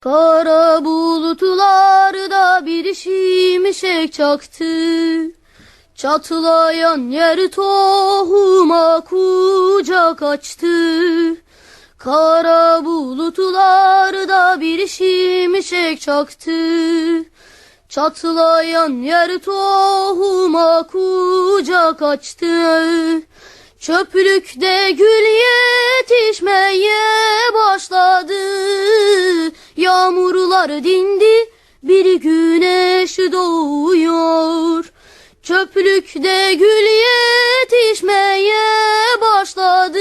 Kara bulutlarda bir şimşek çaktı. Çatlayan yer tohuma kucak açtı. Kara bulutlarda bir şimşek çaktı. Çatlayan yer tohuma kucak açtı. Çöplükte gül yetişmeye başladı. Yağmurlar dindi, bir güneş doğuyor. Çöplükte gül yetişmeye başladı.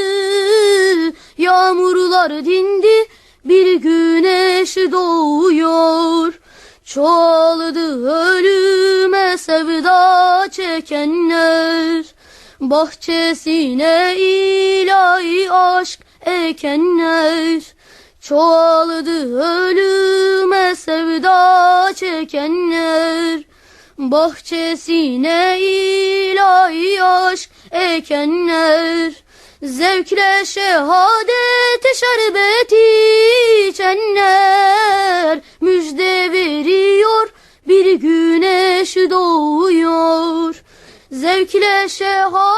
Yağmurlar dindi, bir güneş doğuyor. Çoğaldı ölüme sevda çekenler. Bahçesine ilahi aşk ekenler. Çoğaldı ölüme sevda çekenler. Bahçesine ilahi aşk ekenler. Zevkle şehadet şerbeti içenler. Müjde veriyor bir güneş doğuyor. Zevkle şehadet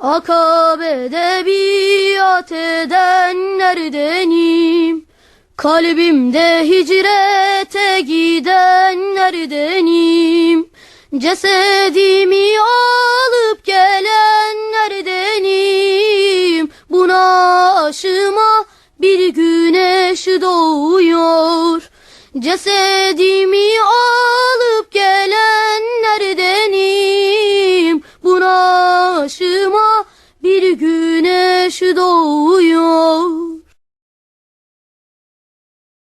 Akabe'de biat edenlerdenim. Kalbimde hicrete gidenlerdenim. Cesedimi alıp gelenlerdenim. Buna aşıma bir güneş doğuyor. Cesedimi